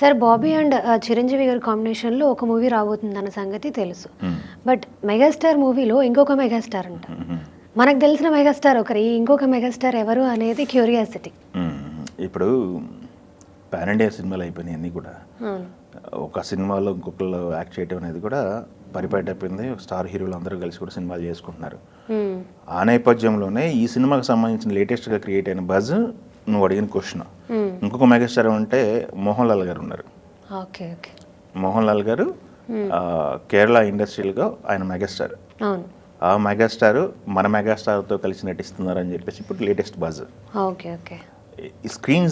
Sir Bobby and Chiranjeevi గారి కాంబినేషన్లో ఒక మూవీ రాబోతుందన్న సంగతి తెలుసు. బట్ మెగాస్టార్ మూవీలో ఇంకొక మెగాస్టార్ అంట. మనకు తెలిసిన మెగాస్టార్ ఒకరి ఇంకొక మెగాస్టార్ ఎవరు అనేది క్యూరియాసిటీ. ఇప్పుడు పాన్ ఇండియా సినిమాలు అయిపోయినాయి అన్నీ కూడా. ఒక సినిమాలో ఇంకొకళ్ళు యాక్ట్ చేయడం అనేది కూడా పరిపాటి అయిపోయింది స్టార్ హీరోలు అందరూ కలిసి కూడా సినిమాలు చేసుకుంటున్నారు. ఆ నేపథ్యంలోనే ఈ సినిమాకి సంబంధించిన లేటెస్ట్గా క్రియేట్ అయిన బజ్ నువ్వు అడిగిన క్వశ్చన్. ఇంకొక మెగాస్టార్ అంటే మోహన్ లాల్ గారు ఉన్నారు. మోహన్ లాల్ గారు ఆ, కేరళ ఇండస్ట్రీలో ఆయన మెగాస్టార్. ఆ మెగాస్టార్ మన మెగాస్టార్తో కలిసి నటిస్తున్నారని చెప్పేసి ఇప్పుడు లేటెస్ట్ బజ్. స్క్రీన్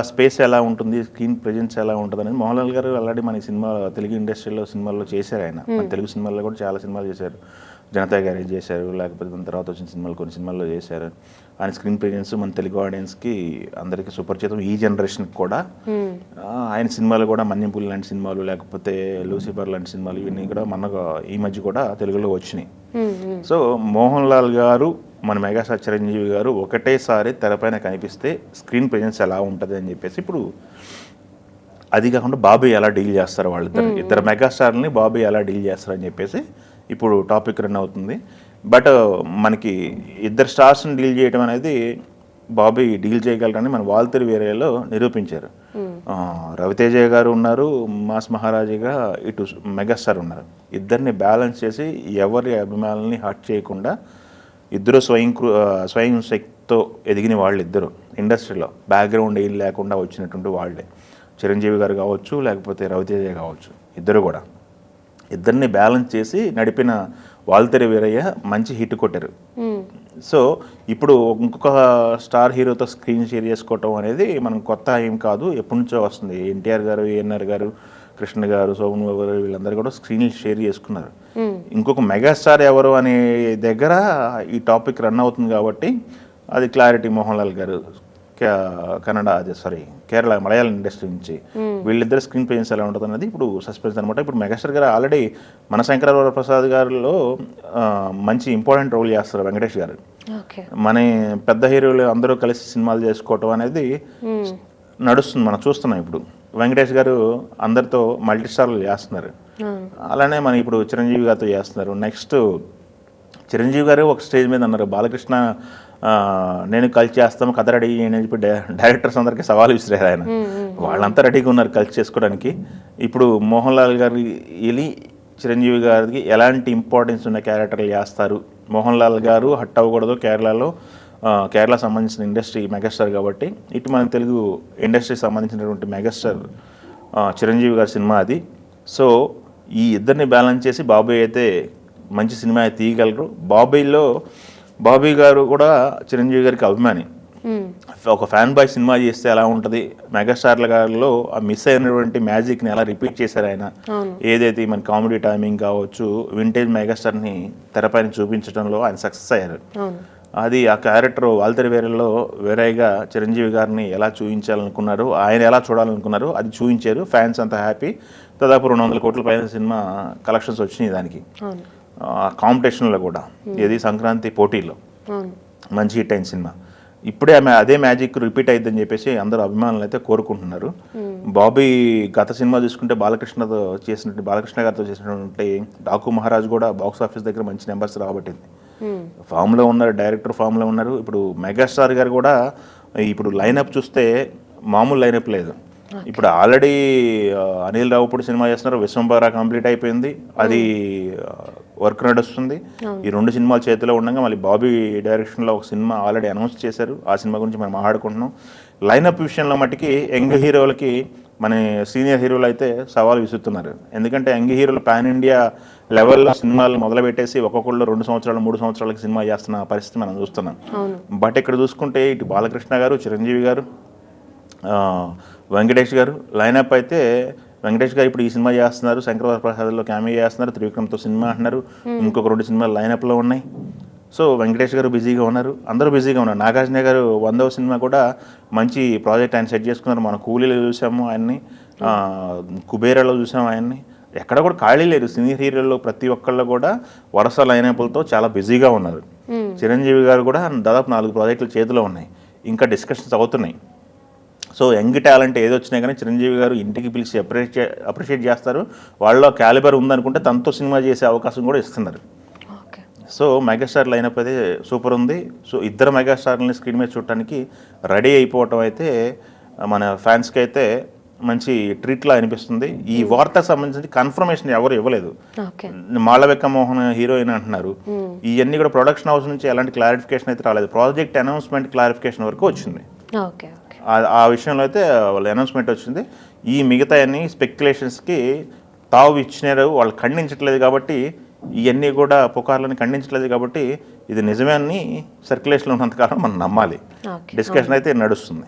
స్పేస్ ఎలా ఉంటుంది స్క్రీన్ ప్రెజెన్స్ ఎలా ఉంటుంది అనేది మోహన్ లాల్ గారు ఆల్రెడీ మన సినిమా తెలుగు ఇండస్ట్రీలో సినిమాల్లో చేశారు ఆయన. మన తెలుగు సినిమాల్లో కూడా చాలా సినిమాలు చేశారు. జనతా గ్యారేజ్ చేశారు? లేకపోతే దాని తర్వాత వచ్చిన సినిమాలు కొన్ని సినిమాల్లో చేశారు. ఆయన స్క్రీన్ ప్రెజెన్స్ మన తెలుగు ఆడియన్స్కి అందరికీ సుపరిచితం. ఈ జనరేషన్కి కూడా ఆయన సినిమాలు కూడా మన్యంపులి లాంటి సినిమాలు లేకపోతే లూసిఫర్ లాంటి సినిమాలు ఇవన్నీ కూడా మనకు ఈ మధ్య కూడా తెలుగులో వచ్చినాయి. సో మోహన్ లాల్ గారు మన మెగాస్టార్ చిరంజీవి గారు ఒకటేసారి తెరపైన కనిపిస్తే స్క్రీన్ ప్రెజెన్స్ ఎలా ఉంటుంది అని చెప్పేసి ఇప్పుడు అది కాకుండా బాబీ ఎలా డీల్ చేస్తారు వాళ్ళిద్దరు? ఇద్దరు మెగాస్టార్ని బాబీ ఎలా డీల్ చేస్తారని చెప్పేసి ఇప్పుడు టాపిక్ రన్ అవుతుంది. బట్ మనకి ఇద్దరు స్టార్స్ని డీల్ చేయడం అనేది బాబీ డీల్ చేయగలరని మన వాల్తెరి వేరేలో నిరూపించారు. ఆ, రవితేజ గారు ఉన్నారు మాస్ మహారాజుగా ఇటు మెగాస్టార్ ఉన్నారు. ఇద్దరిని బ్యాలెన్స్ చేసి ఎవరి అభిమానుల్ని హర్ట్ చేయకుండా ఇద్దరు స్వయం స్వయం శక్తితో ఎదిగిన వాళ్ళు ఇద్దరు ఇండస్ట్రీలో బ్యాక్గ్రౌండ్ ఏం లేకుండా వచ్చినటువంటి వాళ్ళే. చిరంజీవి గారు కావచ్చు లేకపోతే రవితేజ కావచ్చు ఇద్దరు కూడా. ఇద్దరిని బ్యాలెన్స్ చేసి నడిపిన వాల్తెరి వీరయ్య మంచి హిట్ కొట్టారు. సో ఇప్పుడు ఇంకొక స్టార్ హీరోతో స్క్రీన్ షేర్ చేసుకోవటం అనేది మనం కొత్త ఏం కాదు ఎప్పటి నుంచో వస్తుంది. ఎన్టీఆర్ గారు ఏఎన్ఆర్ గారు కృష్ణ గారు సోమన్ బాబు గారు వీళ్ళందరూ కూడా స్క్రీన్ షేర్ చేసుకున్నారు. ఇంకొక మెగాస్టార్ ఎవరు అనే దగ్గర ఈ టాపిక్ రన్ అవుతుంది కాబట్టి అది క్లారిటీ మోహన్ లాల్ గారు కన్నడ అదే సారీ కేరళ మలయాళం ఇండస్ట్రీ నుంచి వీళ్ళిద్దరు స్క్రీన్ ప్రెజెన్స్ ఎలా ఉంటుంది అనేది ఇప్పుడు సస్పెన్స్ అనమాట ఇప్పుడు మెగాస్టార్ గారు ఆల్రెడీ మన శంకర ప్రసాద్ గారిలో మంచి ఇంపార్టెంట్ రోల్ చేస్తారు వెంకటేష్ గారు. మన పెద్ద హీరోలు అందరూ కలిసి సినిమాలు చేసుకోవటం అనేది నడుస్తుంది మనం చూస్తున్నాం ఇప్పుడు. వెంకటేష్ గారు అందరితో మల్టీ స్టార్లు చేస్తున్నారు. అలానే మన ఇప్పుడు చిరంజీవి గారితో చేస్తున్నారు. నెక్స్ట్ చిరంజీవి గారు ఒక స్టేజ్ మీద అన్నారు బాలకృష్ణ నేను కలిసి చేస్తాము కథ రెడీ అని చెప్పి డైరెక్టర్స్ అందరికీ సవాల్ విసిరారు ఆయన. వాళ్ళంతా రెడీగా ఉన్నారు కలిసి చేసుకోవడానికి. ఇప్పుడు మోహన్ లాల్ గారి వెళ్ళి చిరంజీవి గారికి ఎలాంటి ఇంపార్టెన్స్ ఉన్న క్యారెక్టర్లు చేస్తారు? మోహన్ లాల్ గారు హట్ అవ్వకూడదు కేరళలో. కేరళ సంబంధించిన ఇండస్ట్రీ మెగాస్టార్ కాబట్టి ఇటు మన తెలుగు ఇండస్ట్రీకి సంబంధించినటువంటి మెగాస్టార్ చిరంజీవి గారి సినిమా అది. సో ఈ ఇద్దరిని బ్యాలెన్స్ చేసి బాబాయ్ అయితే మంచి సినిమా తీయగలరు. బాబాయ్లో బాబీ గారు కూడా చిరంజీవి గారికి అభిమాని. ఒక ఫ్యాన్ బాయ్ సినిమా చేస్తే ఎలా ఉంటుంది? మెగాస్టార్ల గారిలో ఆ మిస్ అయినటువంటి మ్యాజిక్ని ఎలా రిపీట్ చేశారు ఆయన? ఏదైతే మన కామెడీ టైమింగ్ కావచ్చు వింటేజ్ మెగాస్టార్ని తెరపైన చూపించడంలో ఆయన సక్సెస్ అయ్యారు. అది ఆ క్యారెక్టర్ వాల్తెరి వేరేలో వేరేగా చిరంజీవి గారిని ఎలా చూపించాలనుకున్నారు ఆయన ఎలా చూడాలనుకున్నారు అది చూపించారు ఫ్యాన్స్ అంతా హ్యాపీ. దాదాపు రెండు వందల కోట్ల పైన సినిమా కలెక్షన్స్ వచ్చినాయి దానికి. కాంపిటీషన్లో కూడా ఏది సంక్రాంతి పోటీలో మంచి హిట్ అయిన సినిమా. ఇప్పుడే ఆమె అదే మ్యాజిక్ రిపీట్ అయిద్దని చెప్పేసి అందరూ అభిమానులు అయితే కోరుకుంటున్నారు. బాబీ గత సినిమా చూసుకుంటే బాలకృష్ణతో చేసినట్టు బాలకృష్ణ గారితో చేసినటువంటి డాకు మహారాజ్ కూడా బాక్స్ ఆఫీస్ దగ్గర మంచి నెంబర్స్ రాబట్టింది. ఫామ్లో ఉన్నారు డైరెక్టర్ ఫామ్లో ఉన్నారు. ఇప్పుడు మెగాస్టార్ గారు కూడా ఇప్పుడు లైనప్ చూస్తే మామూలు లైనప్ లేదు. ఇప్పుడు ఆల్రెడీ అనిల్ రావుపూడి సినిమా చేస్తున్నారు. విశ్వంబర కంప్లీట్ అయిపోయింది. అది వర్క్ నడుస్తుంది. ఈ రెండు సినిమాలు చేతిలో ఉండగా మళ్ళీ బాబీ డైరెక్షన్లో ఒక సినిమా ఆల్రెడీ అనౌన్స్ చేశారు. ఆ సినిమా గురించి మనం మాట్లాడుకుంటున్నాం లైనప్ విషయంలో మట్టుకి యంగ్ హీరోలకి మన సీనియర్ హీరోలు అయితే సవాల్ విసురుతున్నారు. ఎందుకంటే యంగ్ హీరోలు పాన్ ఇండియా లెవెల్లో సినిమాలు మొదలు పెట్టేసి ఒక్కొక్కళ్ళు రెండు సంవత్సరాలు మూడు సంవత్సరాలకి సినిమా చేస్తున్న పరిస్థితి మనం చూస్తున్నాం. బట్ ఇక్కడ చూసుకుంటే ఇటు బాలకృష్ణ గారు చిరంజీవి గారు వెంకటేష్ గారు లైనప్ అయితే వెంకటేష్ గారు ఇప్పుడు ఈ సినిమా చేస్తున్నారు శంకర ప్రసాద్లో క్యామియో చేస్తున్నారు త్రివిక్రమ్తో సినిమా అంటున్నారు ఇంకొక రెండు సినిమాలు లైనప్లో ఉన్నాయి. సో వెంకటేష్ గారు బిజీగా ఉన్నారు అందరూ బిజీగా ఉన్నారు. నాగార్జున గారు వందవ సినిమా కూడా మంచి ప్రాజెక్ట్ ఆయన సెట్ చేసుకున్నారు. మన కూలీలో చూసాము ఆయన్ని కుబేరాలో చూసాము ఆయన్ని. ఎక్కడ కూడా ఖాళీ లేరు సీనియర్ హీరోల్లో ప్రతి ఒక్కళ్ళు కూడా వరుస లైనప్లతో చాలా బిజీగా ఉన్నారు. చిరంజీవి గారు కూడా దాదాపు నాలుగు ప్రాజెక్టులు చేతిలో ఉన్నాయి. ఇంకా డిస్కషన్స్ అవుతున్నాయి. సో యంగ్ టాలెంట్ ఏది వచ్చినా కానీ చిరంజీవి గారు ఇంటికి పిలిచి అప్రిషియేట్ అప్రిషియేట్ చేస్తారు. వాళ్ళలో క్యాలిబర్ ఉందనుకుంటే తనతో సినిమా చేసే అవకాశం కూడా ఇస్తున్నారు. సో మెగాస్టార్ లైనప్ అయితే సూపర్ ఉంది. సో ఇద్దరు మెగాస్టార్ని స్క్రీన్ మీద చూడటానికి రెడీ అయిపోవటం అయితే మన ఫ్యాన్స్కి అయితే మంచి ట్రీట్లా అనిపిస్తుంది. ఈ వార్తకు సంబంధించి కన్ఫర్మేషన్ ఎవరు ఇవ్వలేదు. మాళవిక మోహన్ హీరోయిన్ అంటున్నారు. ఇవన్నీ కూడా ప్రొడక్షన్ హౌస్ నుంచి ఎలాంటి క్లారిఫికేషన్ అయితే రాలేదు. ప్రాజెక్ట్ అనౌన్స్మెంట్ క్లారిఫికేషన్ వరకు వచ్చింది. ఓకే. ఆ- విషయంలో అయితే వాళ్ళ అనౌన్స్మెంట్ వచ్చింది. ఈ మిగతా అన్ని స్పెక్యులేషన్స్కి తావు ఇచ్చినారు. వాళ్ళు ఖండించట్లేదు కాబట్టి ఇవన్నీ కూడా పుకార్లని ఖండించట్లేదు కాబట్టి ఇది నిజమే అని సర్క్యులేషన్లో ఉన్నంతకాలం మనం నమ్మాలి. డిస్కషన్ అయితే నడుస్తుంది.